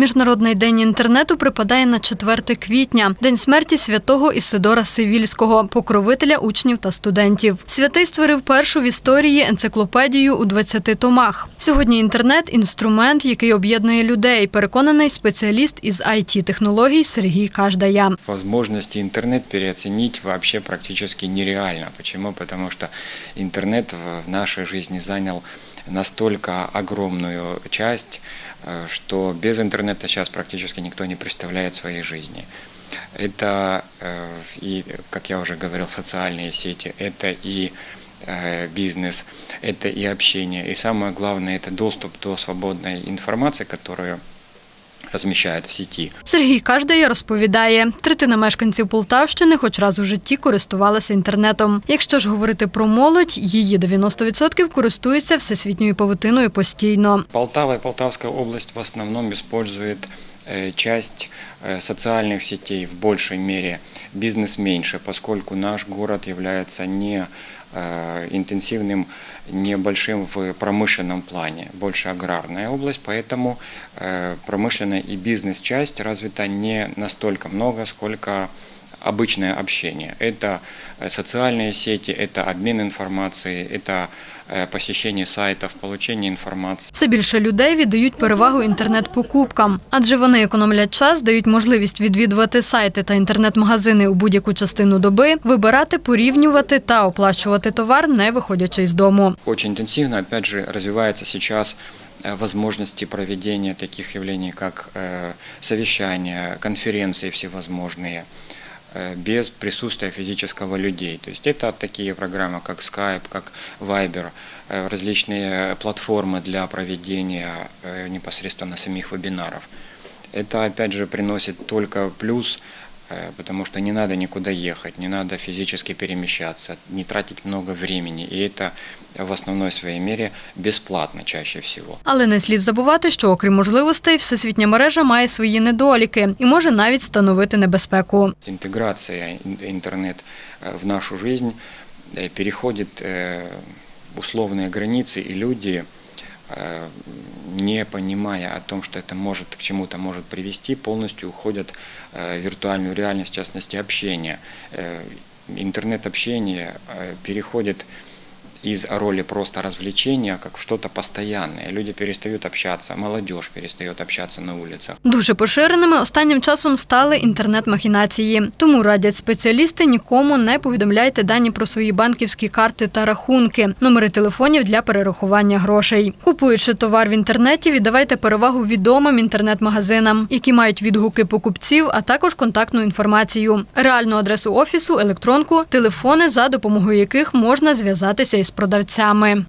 Міжнародний день інтернету припадає на 4 квітня, день смерті святого Ісидора Сивільського, покровителя учнів та студентів. Святий створив першу в історії енциклопедію у 20 томах. Сьогодні інтернет інструмент, який об'єднує людей. Переконаний спеціаліст із it технологій Сергій Каждая. Возможности интернет переоценить вообще практически нереально. Почему? Потому что интернет в в нашей жизни занял настолько огромную часть, что без интернета сейчас практически никто не представляет своей жизни. Это э, и, как я уже говорил, социальные сети, это и э, бизнес, это и общение, и самое главное, это доступ до свободной информации, которую размещают в сети. Сергій Каждая розповідає, третина мешканців Полтавщини хоч раз у житті користувалася інтернетом. Якщо ж говорити про молодь, її 90% користуються всесвітньою павутиною постійно. Полтава і Полтавська область в основному э, часть э, социальных сетей в большей мере, бизнес меньше, поскольку наш город является не э, интенсивным, небольшим в промышленном плане, больше аграрная область, поэтому э, промышленная и бизнес-часть развита не настолько много, сколько обычное общение. Это э, социальные сети, это обмен информацией, это э, посещение сайтов, получение информации. Все більше людей віддають перевагу інтернет-покупкам, адже вони економлять час, дають можливість відвідувати сайти та інтернет-магазини у будь-яку частину доби, вибирати, порівнювати та оплачувати товар, не виходячи з дому. Очень интенсивно, опять же, развивается сейчас э, возможности проведения таких явлений, как э, совещания, конференции всевозможные, э, без присутствия физического людей. То есть это такие программы, как Skype, как Viber, э, различные платформы для проведения э, непосредственно самих вебинаров. Это, опять же, приносит только плюс, э, потому что не надо никуда ехать, не надо физически перемещаться, не тратить много времени. И это в основной своей мере бесплатно чаще всего. Але не слід забувати, що окрім можливостей, всесвітня мережа має свої недоліки і може навіть становити небезпеку. Интеграция ин- интернет э, в нашу жизнь э, переходит э, условные границы, и люди, э, не понимая о том, что это может к чему-то может привести, полностью уходят э, в виртуальную реальность, в частности общение. Э, Интернет-общение э, переходит из роли просто развлечения как что-то постоянное. Люди перестают общаться, молодежь перестает общаться на улицах. Дуже поширеними останнім часом стали інтернет-махінації. Тому радять спеціалісти нікому не повідомляйте дані про свої банківські карти та рахунки, номери телефонів для перерахування грошей. Купуючи товар в інтернеті, віддавайте перевагу відомим інтернет-магазинам, які мають відгуки покупців, а також контактну інформацію, реальну адресу офісу, електронку, телефони, за допомогою яких можна зв'язатися із продавцями.